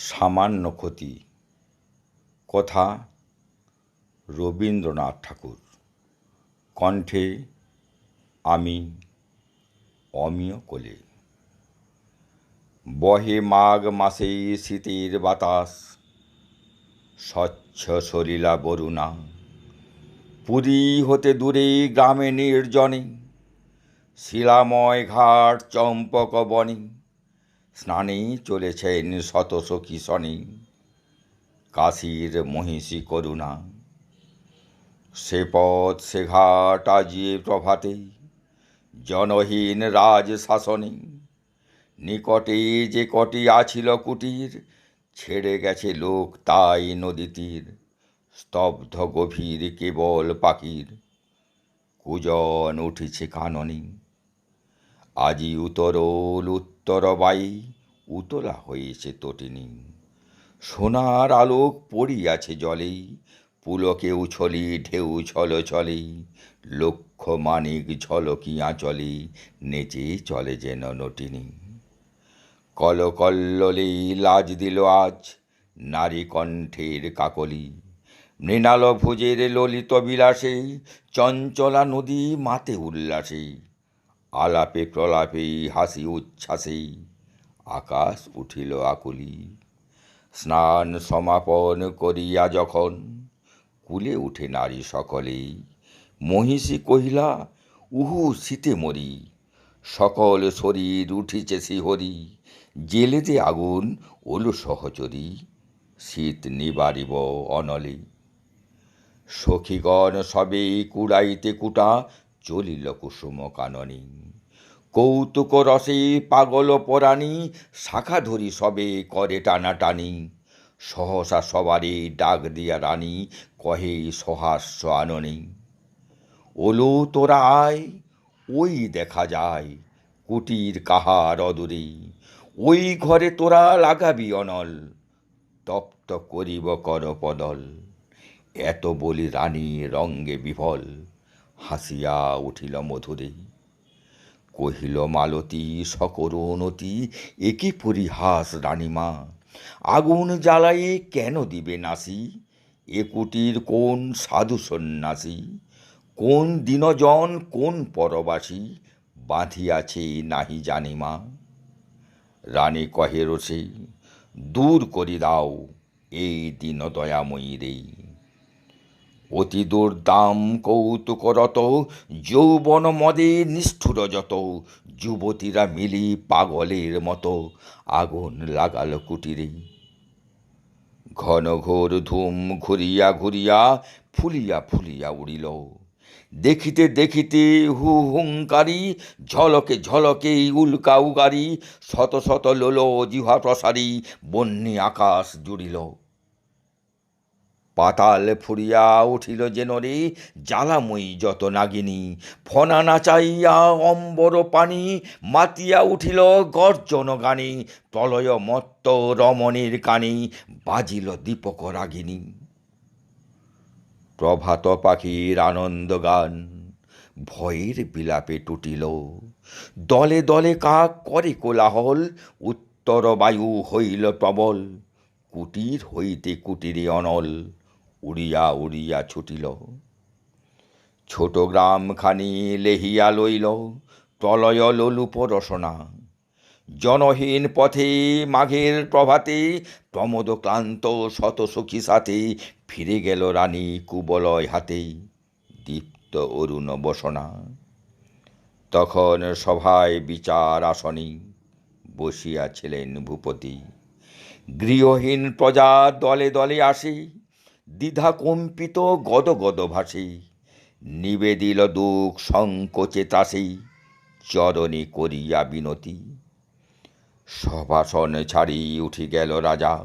সামান্য ক্ষতি। কথা রবীন্দ্রনাথ ঠাকুর। কণ্ঠে আমি অমিয় কোলে। বহে মাঘ মাসে শীতের বাতাস, স্বচ্ছ সলিলা বরুণা। পুরী হতে দূরে গ্রামে নির্জনে, শিলাময় ঘাট চম্পক বনে। স্নানে চলেছেন শত সখী শনি। কাশীর মহিষী করুণা। সে পথ, সে ঘাট আজিয়ে প্রভাতে। জনহীন রাজ শাসনে নিকটে যে কটি আছিল কুটির, ছেড়ে গেছে লোক তাই নদী তীর স্তব্ধ গভীর কেবল পাখির। কুজন উঠেছে কাননি। আজি উতরল উত্তর বাই উতলা হয়েছে তটিনী। সোনার আলোক পড়িয়াছে জলে পুলকে উছলি, ঢেউ ছল চলে লক্ষ মানিক ঝলকিয়া চলে নেচে চলে যেন নটিনী। কলকল্ললে লাজ দিল আজ নারী কণ্ঠের কাকলি। মৃণাল ভুজের ললিত বিলাসে চঞ্চলা নদী মাতে উল্লাসে আলাপে প্রলাপে হাসি উচ্ছ্বাসে আকাশ উঠিল আকুলি। স্নান সমাপন করিয়া যখন কুলে উঠে নারী সকলে, মহিষী কহিলা, উহু, শীতে মরি। সকল শরীর উঠিছে শিহরি। জেলে দে আগুন, ওলো সহচরী। শীত নিবারিব অনলে। সখীগণ সবে কুড়াইতে কুটা চলিল কুসুম কাননী। কৌতুক রসে পাগল পরাণী, শাখা ধরি সবে করে টানাটানি। সহসা সবারে ডাক দিয়া রানী, কহে সহাস্য আননী, ওলো তোরা আয়, ওই দেখা যায়, কুটির কাহার অদূরে। ওই ঘরে তোরা লাগাবি অনল, তপ্ত করিব কর পদল। এত বলি রানী রঙ্গে বিভল হাসিয়া উঠিল মধুরে। কহিল, মালতী সকরুণতি একি পরিহাস রানীমা। আগুন জ্বালায়ে কেন দিবে নাসি? এ কুটির কোন সাধু সন্ন্যাসী? কোন দিনজন, কোন পরবাসী? বাঁধিয়াছে নাহি জানিমা। রানী কহে, রসে, দূর করি দাও এই দিন দয়াময়ী রে অতি দুর্দাম কৌতুকরত, যৌবন মদে নিষ্ঠুর যত যুবতীরা মিলি পাগলের মতো আগুন লাগাল কুটিরে। ঘন ঘোর ধুম ঘুরিয়া ঘুরিয়া, ফুলিয়া ফুলিয়া উড়িল। দেখিতে দেখিতে হু হুঙ্কারি, ঝলকে ঝলকে উল্কা উগারি, শত শত লোল জিহা প্রসারী, বন্যী আকাশ জুড়িল। পাতাল ফুরিয়া উঠিল যেন রে জ্বালাময়ী যত নাগিনী। ফনা নাচাইয়া অম্বর পানি মাতিয়া উঠিল গর্জন গানে, প্রলয় মত্ত রমণীর কানে বাজিল দীপক রাগিনী। প্রভাত পাখির আনন্দ গান ভয়ের বিলাপে টুটিল। দলে দলে কাক করে কোলাহল, উত্তর বায়ু হইল প্রবল, কুটির হইতে কুটিরে অনল। উড়িয়া উড়িয়া ছুটিল। ছোট গ্রামখানি লেহিয়া লইল, প্রলয় লোলুপ রসনা। জনহীন পথে মাঘের প্রভাতে প্রমোদ ক্লান্ত শত সখী সাথে ফিরে গেল রানী কুবলয় হাতে দীপ্ত অরুণ বসনা। তখন সভায় বিচার আসনে, বসিয়াছিলেন ভূপতি। গৃহহীন প্রজা দলে দলে আসে দ্বিধা কম্পিত গদ গদ ভাসে নিবেদিল দুঃখ সংকোচে ত্রাসে চরণে করিয়া বিনতি। সভাসন ছাড়ি উঠি গেল রাজা,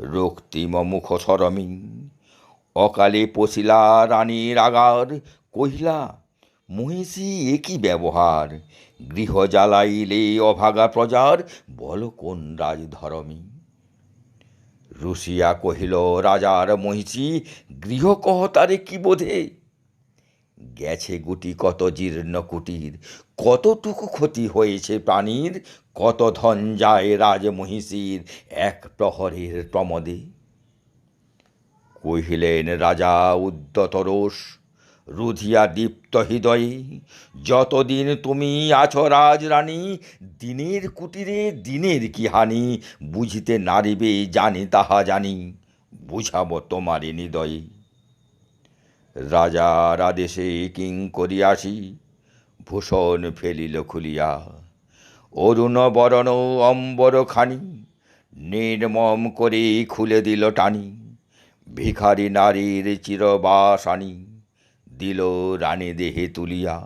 রক্তিম মুখ সরমি। অকালে পশিলা রানীর আগার, কহিলা, মহিষী একই ব্যবহার? গৃহ জ্বালাইলে অভাগা প্রজার, বল কোন রাজধর্মী? রুশিয়া কহিল, রাজার মহিষী গৃহকহতারে কি বোধে? গেছে গুটি কত জীর্ণ কুটির, কতটুকু ক্ষতি হয়েছে প্রাণীর, কত ধন যায় রাজমহিষীর এক প্রহরের প্রমদে? কহিলেন, রাজা উদ্যত রোষ রুধিয়া দীপ্ত হৃদয়ে, যতদিন তুমি আছো রাজরানী, দিনের কুটিরে দিনের কি হানি, বুঝিতে নারিবে জানি তাহা জানি, বুঝাবো তোমারই হৃদয়ে। রাজার আদেশে কিং করিয়াসি ভূষণ ফেলিল খুলিয়া। অরুণ বরণ অম্বর খানি, নির্মম করে খুলে দিল টানি, ভিখারি নারীর চিরবাসানি দিল রানী দেহে তুলিয়া।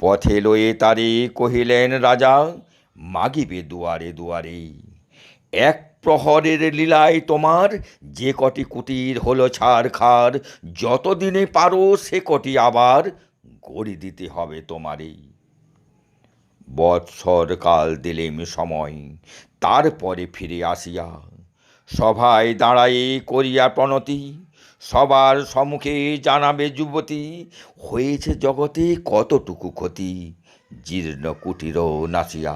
পথে লয়ে তারে কহিলেন, রাজা, মাগিবে দুয়ারে দুয়ারে। এক প্রহরের লীলায় তোমার যে কটি কুটির হলো ছাড় খার, যতদিনে পারো সে কটি আবার গড়ি দিতে হবে তোমারই বৎসর কাল দিলেম সময়, তারপরে ফিরে আসিয়া সভায় দাঁড়ায়ে করিয়া প্রণতি। সবার সম্মুখে জানাবে যুবতী হয়েছে জগতে কতটুকু ক্ষতি? জীর্ণ কুটিরও নাসিয়া